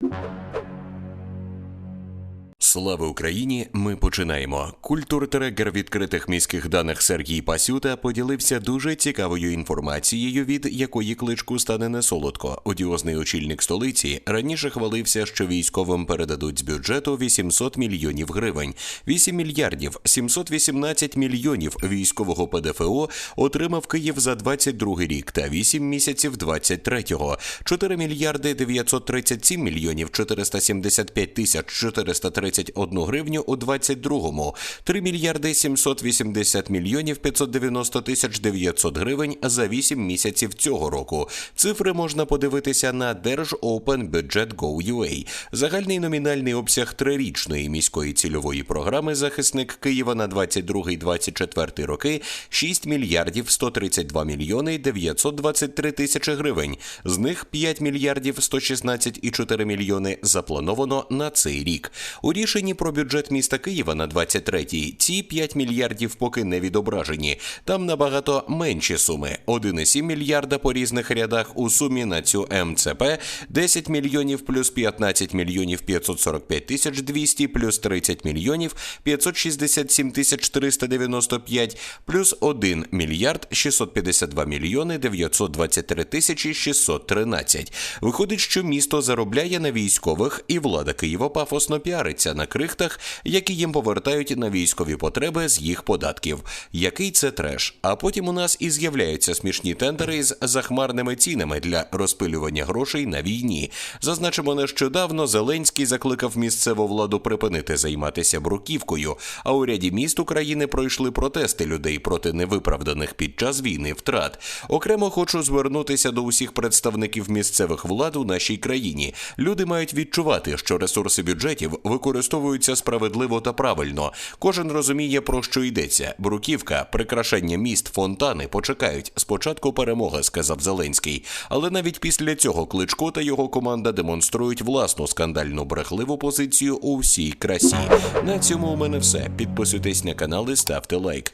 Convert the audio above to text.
you Слава Україні! Ми починаємо. Культуртрекер відкритих міських даних Сергій Пасюта поділився дуже цікавою інформацією, від якої кличку стане не солодко. Одіозний очільник столиці раніше хвалився, що військовим передадуть з бюджету 800 мільйонів гривень. 8 мільярдів 718 мільйонів військового ПДФО отримав Київ за 22 рік та 8 місяців 23-го. 4 мільярди 937 мільйонів 475 тисяч 430 21 гривню у 22-му, 3 мільярди 780 мільйонів 590 тисяч 900 гривень за 8 місяців цього року. Цифри можна подивитися на Держopenbudget.gov.ua. Загальний номінальний обсяг трирічної міської цільової програми захисник Києва на 22-24 роки 6 мільярдів 132 мільйони 923 тисячі гривень. З них 5 мільярдів 116,4 мільйони заплановано на цей рік. У рішенні про бюджет міста Києва на 23-й ці 5 мільярдів поки не відображені. Там набагато менші суми: 1,7 мільярда по різних рядах у сумі на цю МЦП 10 мільйонів плюс 15 мільйонів 545 тисяч 200 плюс 30 мільйонів 567 тисяч 395 плюс 1 мільярд 652 мільйони 923 тисячі 613. Виходить, що місто заробляє на військових, і влада Києва пафосно піариться на крихтах, які їм повертають на військові потреби з їх податків. Який це треш? А потім у нас і з'являються смішні тендери з захмарними цінами для розпилювання грошей на війні. Зазначимо, нещодавно Зеленський закликав місцеву владу припинити займатися бруківкою. А у ряді міст України пройшли протести людей проти невиправданих під час війни втрат. Окремо хочу звернутися до усіх представників місцевих влад у нашій країні. Люди мають відчувати, що ресурси бюджетів використовуються справедливо та правильно. Кожен розуміє, про що йдеться. Бруківка, прикрашення міст, фонтани почекають. Спочатку перемога, сказав Зеленський. Але навіть після цього Кличко та його команда демонструють власну скандальну брехливу позицію у всій красі. На цьому у мене все. Підписуйтесь на канал і ставте лайк.